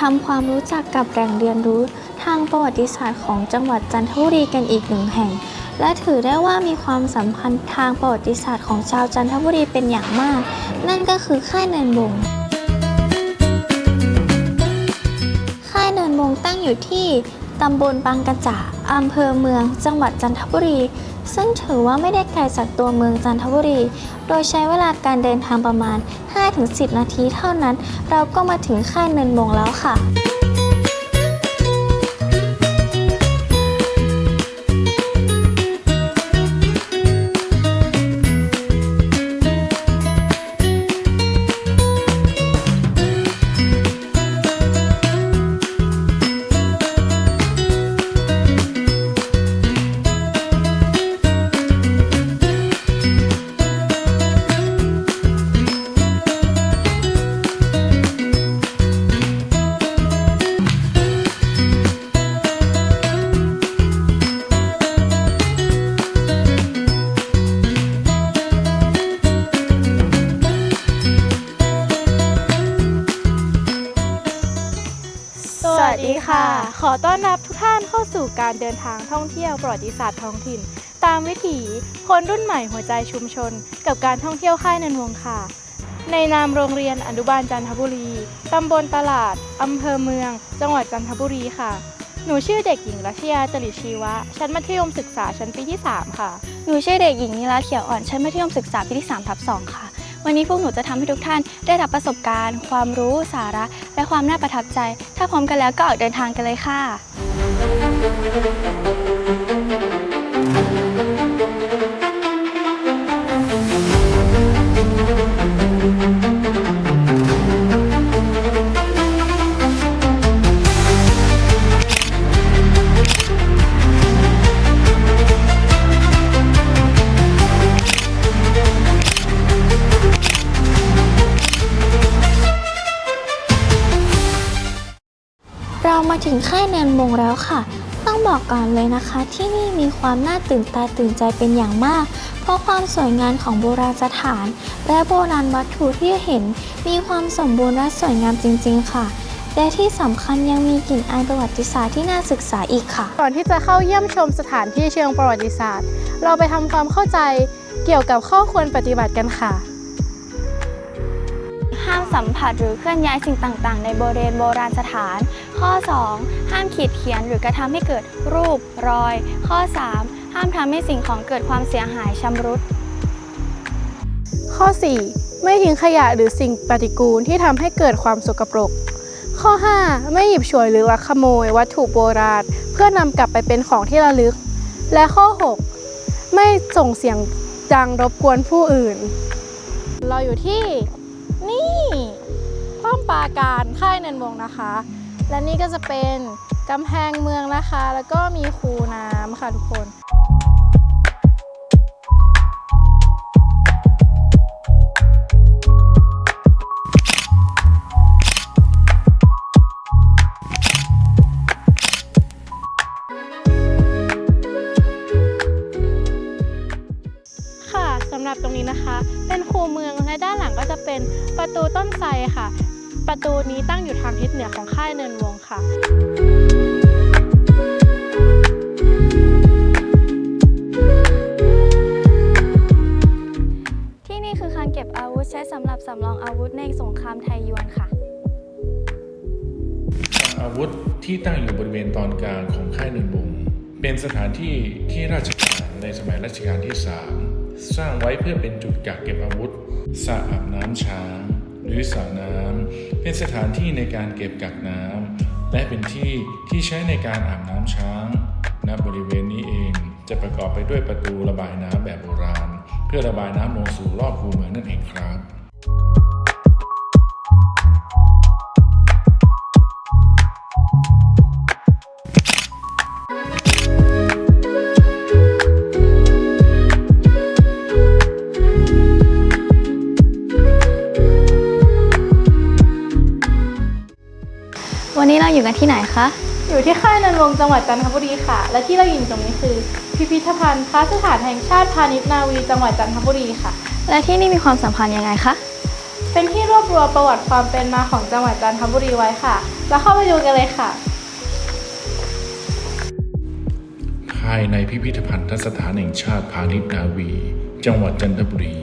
ทำความรู้จักกับแหล่งเรียนรู้ทางประวัติศาสตร์ของจังหวัดจันทบุรีกันอีกหนึ่งแห่ง และถือได้ว่ามีความสัมพันธ์ทางประวัติศาสตร์ของชาวจันทบุรีเป็นอย่างมาก นั่นก็คือค่ายเนินบงค่ายเนินบงตั้งอยู่ที่ตำบลบางกระจ่าอำเภอเมือง จังหวัดจันทบุรี ซึ่งถือว่าไม่ได้ไกลจากตัวเมืองจันทบุรี โดยใช้เวลาการเดินทางประมาณ 5-10 นาทีเท่านั้น เราก็มาถึงค่ายเนินมงแล้วค่ะ อต้อนรับทุกท่านเข้าสู่การเดินทางท่องเที่ยวประวัติศาสตร์ท้องถิ่น ตามวิถีคนรุ่นใหม่หัวใจชุมชน กับการท่องเที่ยวค่ายนันวงค่ะ ในนามโรงเรียนอนุบาลจันทบุรี ตำบลตลาด อำเภอเมือง จังหวัดจันทบุรีค่ะ หนูชื่อเด็กหญิงรัชยาจริตชีวะ ชั้นมัธยมศึกษาชั้นปีที่ 3 ค่ะ หนูชื่อเด็กหญิงนิลาเขียวอ่อน ชั้นมัธยมศึกษาปีที่3ทับ2ค่ะ วันนี้พวกหนูจะทำให้ทุกท่านได้รับประสบการณ์ ความรู้สาระ และความน่าประทับใจ ถ้าพร้อมกันแล้วก็ออกเดินทางกันเลยค่ะ ถึงค่ายเนินมงแล้วค่ะ ต้องบอกก่อนเลยนะคะ ที่นี่มีความน่าตื่นตาตื่นใจเป็นอย่างมาก เพราะความสวยงามของโบราณสถาน และโบราณวัตถุที่เห็น มีความสมบูรณ์และสวยงามจริง ๆ ค่ะและที่สำคัญยังมีกลิ่นอายประวัติศาสตร์ที่น่าศึกษาอีกค่ะ ก่อนที่จะเข้าเยี่ยมชมสถานที่เชิงประวัติศาสตร์ เราไปทำความเข้าใจเกี่ยวกับข้อควรปฏิบัติกันค่ะ สัมผัสหรือเคลื่อนย้ายสิ่งต่างๆ ในบริเวณโบราณสถาน ข้อ 2 ห้ามขีดเขียนหรือกระทำให้เกิดรูป รอย ข้อ 3 ห้ามทำให้สิ่งของเกิดความเสียหายชำรุด ข้อ 4 ไม่ทิ้งขยะหรือสิ่งปฏิกูลที่ทำให้เกิดความสกปรก ข้อ 5 ไม่หยิบฉวยหรือลักขโมย วัตถุโบราณ เพื่อนำกลับไปเป็นของที่ระลึก และข้อ 6 ไม่ส่งเสียงดังรบกวนผู้อื่น เราอยู่ที่ นี่ป้อมปราการค่ายเนินวงนะคะ และนี่ก็จะเป็นกำแพงเมืองนะคะ แล้วก็มีคูน้ำค่ะทุกคน สำหรับตรงนี้นะคะ เป็นคูเมืองและด้านหลังก็จะเป็นประตูต้นไทรค่ะ ประตูนี้ตั้งอยู่ทางทิศเหนือของค่ายเนินวงค่ะที่นี่คือคลังเก็บอาวุธใช้สำหรับสำรองอาวุธในสงครามไทยยวนค่ะอาวุธที่ตั้งอยู่บริเวณตอนกลางของค่ายเนินบงเป็นสถานที่ที่ราชการในสมัยรัชกาลที่3 สร้างไว้เพื่อเป็นจุดกักเก็บอาวุธสระอาบน้ำช้าง หรือสระน้ำเป็นสถานที่ในการเก็บกักน้ำและเป็นที่ที่ใช้ในการอาบน้ำช้างณบริเวณนี้เองจะประกอบไปด้วยประตูระบายน้ำแบบโบราณ เพื่อระบายน้ำลงสู่รอบคูเมืองนั่นเองครับ ที่ไหนคะ อยู่ที่ค่ายเนินวงจังหวัดจันทบุรีค่ะ และที่เราอยู่ตรงนี้คือ พิพิธภัณฑ์พระสถานแห่งชาติพาณิชย์นาวีจังหวัดจันทบุรีค่ะ และที่นี่มีความสัมพันธ์ยังไงคะ เป็นที่รวบรวมประวัติความเป็นมาของจังหวัดจันทบุรีไว้ค่ะแล้วเข้าไปดูกันเลยค่ะ ภายในพิพิธภัณฑสถานแห่งชาติพาณิชย์นาวี จังหวัดจันทบุรี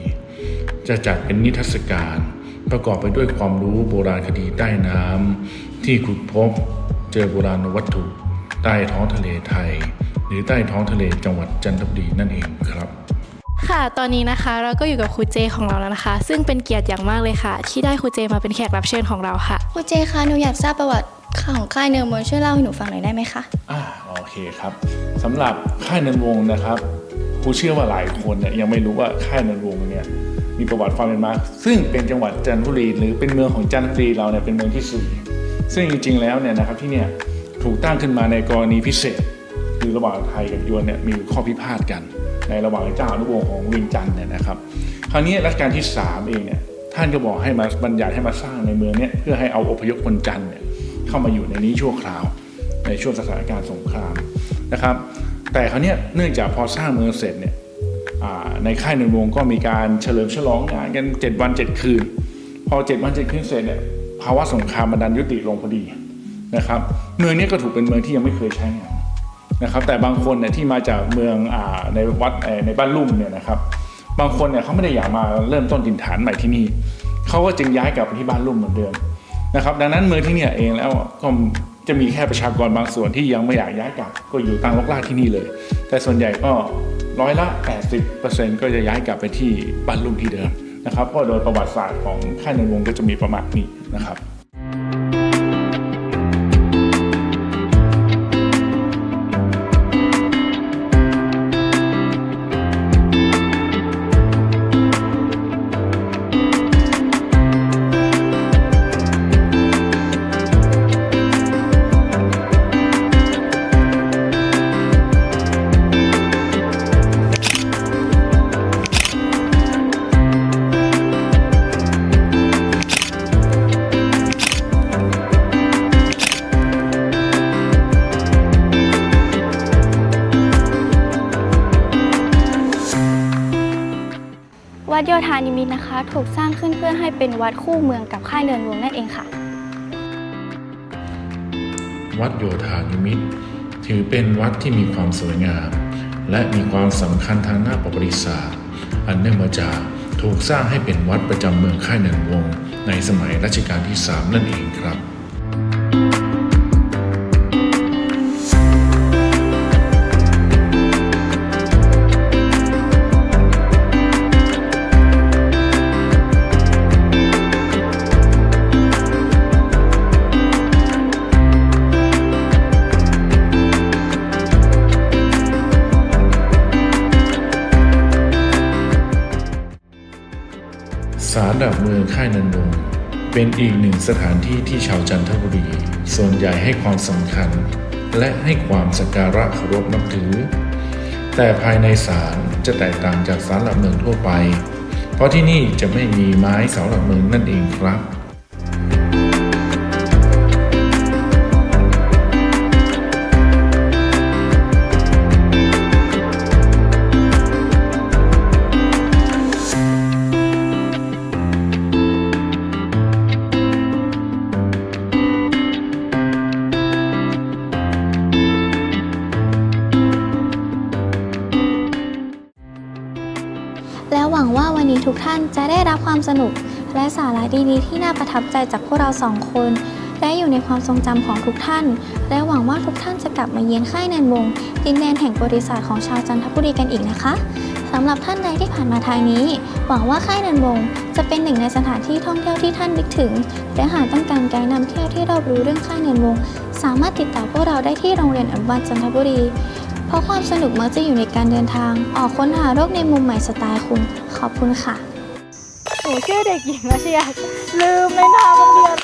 จะจัดเป็นนิทรรศการ ประกอบไปด้วยความรู้โบราณคดีใต้น้ำที่ขุดพบเจอโบราณวัตถุ ใต้ท้องทะเลไทย หรือใต้ท้องทะเลจังหวัดจันทบุรีนั่นเองครับค่ะ ตอนนี้นะคะเราก็อยู่กับครูเจของเราแล้วนะคะ ซึ่งเป็นเกียรติอย่างมากเลยค่ะ ที่ได้ครูเจมาเป็นแขกรับเชิญของเราค่ะ ครูเจคะหนูอยากทราบประวัติของค่ายเนิร์มนช่วยเล่าให้หนูฟังหน่อยได้ไหมคะ อ่าโอเคครับสำหรับค่ายนันวงศ์นะครับครูเชื่อว่าหลายคนเนี่ยยังไม่รู้ว่าค่ายนันวงศ์เนี่ย มีประวัติความเป็นมาซึ่งเป็นจังหวัดจันทบุรี หรือเป็นเมืองของจันทบุรีเราเนี่ยเป็นเมืองที่สี่ซึ่งจริง ๆ แล้วเนี่ยนะครับที่เนี่ยถูกตั้งขึ้นมาในกรณีพิเศษ คือระหว่างไทยกับยวนเนี่ยมีข้อพิพาทกัน ในระหว่างเจ้าอนุวงศ์ของเวียงจันทร์เนี่ยนะครับคราวนี้รัชกาลที่สามเองเนี่ยท่านก็บอกให้มาบัญญัติให้มาสร้างในเมืองเนี่ยเพื่อให้เอาอพยพคนจันทร์เนี่ยเข้ามาอยู่ในนี้ชั่วคราว ในช่วงสถานการณ์สงครามนะครับ แต่คราวนี้เนื่องจากพอสร้างเมืองเสร็จเนี่ย ในค่ายในวงก็มีการเฉลิมฉลองงานกัน 7 วัน 7 คืน พอ 7 วัน 7 คืนเสร็จเนี่ยภาวะสงครามมันดันยุติลงพอดีนะครับเมืองนี้ก็ถูกเป็นเมืองที่ยังไม่เคยใช้งานนะครับแต่บางคนเนี่ยที่มาจากเมืองอในวัดในบ้านลุ่มเนี่ยนะครับบางคนเนี่ยเขาไม่ได้อยากมาเริ่มต้นถิ่นฐานใหม่ที่นี่เขาก็จึงย้ายกลับไปที่บ้านลุ่มเหมือนเดิมนะครับดังนั้นเมืองที่นี่เองแล้วก็จะมีแค่ประชากรบางส่วนที่ยังไม่อยากย้ายกลับก็อยู่ตั้งรกรากที่นี่เลย แต่ส่วนใหญ่ก็ ร้อยละ 80%ก็จะย้ายกลับไปที่บ้านลุ่มที่เดิมนะครับเพราะโดยประวัติศาสตร์ของค่ายในวงก็จะมีประมาณนี้นะครับ โยธานิมิตรนะคะ ถูกสร้างขึ้นเพื่อให้เป็นวัดคู่เมืองกับค่ายเนินวงนั่นเองค่ะ วัดโยธานิมิตรถือเป็นวัดที่มีความสวยงาม และมีความสำคัญทางหน้าประวัติศาสตร์ อันเนื่องมาจากถูกสร้างให้เป็นวัดประจำเมืองค่ายเนินวงในสมัยรัชกาลที่ 3 นั่นเองครับาลหลักเมืองค่ายนันดงเป็นอีกหนึ่งสถานที่ที่ชาวจันทบุรี ส่วนใหญ่ให้ความสำคัญ และให้ความสักการะเคารพนับถือ แต่ภายในศาลจะแตกต่างจากศาลหลักเมืองทั่วไป เพราะที่นี่จะไม่มีไม้เสาหลักเมืองนั่นเองครับ ทุกท่านจะได้รับความสนุก และสาระดีๆ ที่น่าประทับใจจากพวกเราสองคน และอยู่ในความทรงจำของทุกท่าน และหวังว่าทุกท่านจะกลับมาเยียนค่ายเนินวงดินแดนแห่งบริษัทของชาวจันทบุรีกันอีกนะคะสำหรับท่านใดที่ผ่านมาทางนี้ หวังว่าค่ายเนินวงจะเป็นหนึ่งในสถานที่ท่องเที่ยวที่ท่านนึกถึง และหากต้องการไกด์นำเที่ยวที่รอบรู้เรื่องค่ายเนินวง สามารถติดต่อพวกเราได้ที่โรงเรียนอนุบาลจันทบุรี เพราะความสนุกมักจะอยู่ในการเดินทาง ออกค้นหาโลกในมุมใหม่สไตล์คุณ ขอบคุณค่ะ หนูชื่อเด็กหญิงรัชยาลืมในนามโรงเรียน